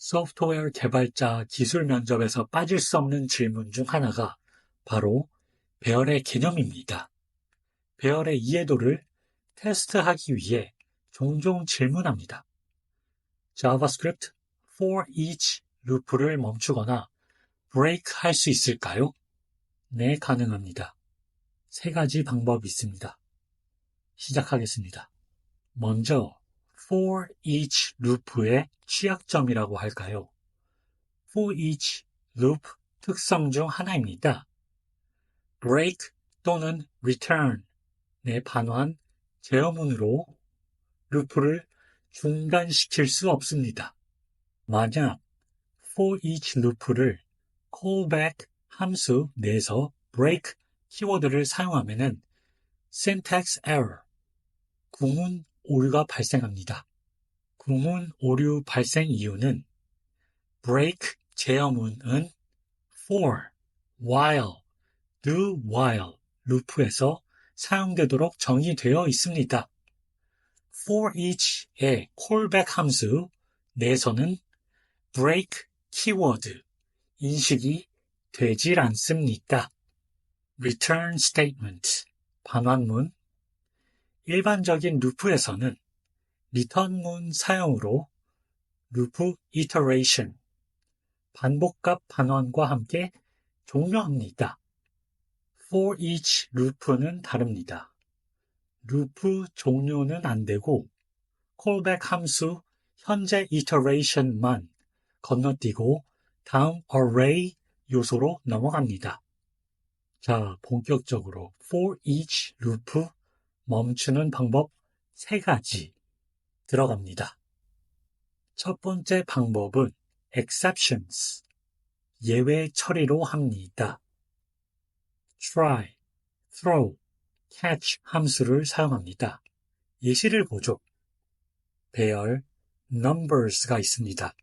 소프트웨어 개발자 기술 면접에서 빠질 수 없는 질문 중 하나가 바로 배열의 개념입니다. 배열의 이해도를 테스트하기 위해 종종 질문합니다. 자바스크립트 for each 루프를 멈추거나 break 할수 있을까요? 네, 가능합니다. 세 가지 방법이 있습니다. 시작하겠습니다. 먼저 for each loop의 취약점이라고 할까요? for each loop 특성 중 하나입니다. break 또는 return의 반환, 제어문으로 루프를 중단시킬 수 없습니다. 만약 for each loop를 callback 함수 내에서 break 키워드를 사용하면 syntax error, 구문 오류가 발생합니다. 구문 오류 발생 이유는 break 제어문은 for, while, do while 루프에서 사용되도록 정의되어 있습니다. for each의 callback 함수 내에서는 break 키워드 인식이 되질 않습니다. return statement 반환문 일반적인 루프에서는 리턴문 사용으로 루프 iteration 반복값 반환과 함께 종료합니다. for each 루프는 다릅니다. 루프 종료는 안 되고 callback 함수 현재 iteration만 건너뛰고 다음 array 요소로 넘어갑니다. 자, 본격적으로 for each 루프 멈추는 방법 세 가지 들어갑니다. 첫 번째 방법은 exceptions, 예외 처리로 합니다. try, throw, catch 함수를 사용합니다. 예시를 보죠. 배열 numbers가 있습니다.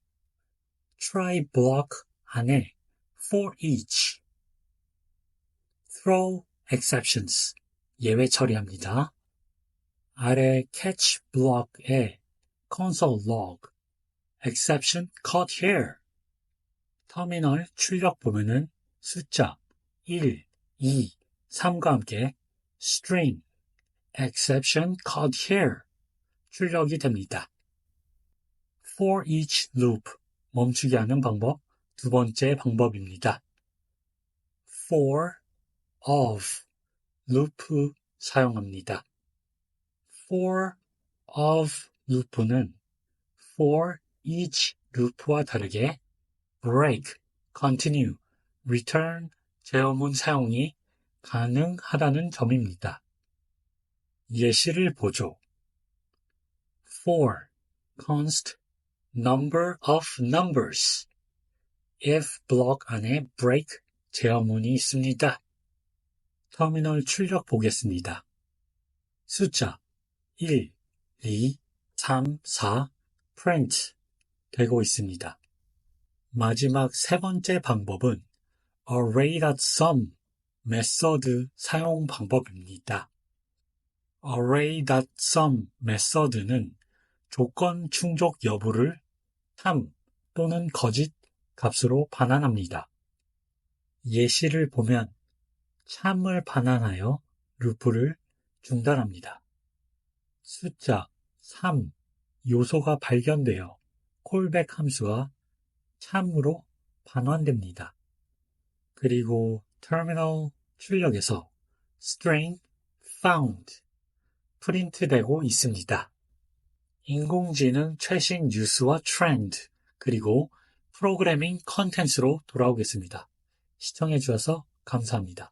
try block 안에 for each, throw exceptions 예외 처리합니다. 아래 catch block에 console log, exception caught here 터미널 출력 보면은 숫자 1, 2, 3과 함께 string, exception caught here 출력이 됩니다. for each loop 멈추게 하는 방법 두 번째 방법입니다. for of 루프 사용합니다. For of 루프는 for each 루프와 다르게 break, continue, return 제어문 사용이 가능하다는 점입니다. 예시를 보죠. for const number of numbers if block 안에 break 제어문이 있습니다. 터미널 출력 보겠습니다. 숫자 1, 2, 3, 4 print 되고 있습니다. 마지막 세 번째 방법은 array.sum 메서드 사용 방법입니다. array.sum 메서드는 조건 충족 여부를 참 또는 거짓 값으로 반환합니다. 예시를 보면 참을 반환하여 루프를 중단합니다. 숫자 3 요소가 발견되어 콜백 함수가 참으로 반환됩니다. 그리고 터미널 출력에서 string found 프린트되고 있습니다. 인공지능 최신 뉴스와 트렌드 그리고 프로그래밍 컨텐츠로 돌아오겠습니다. 시청해 주셔서 감사합니다.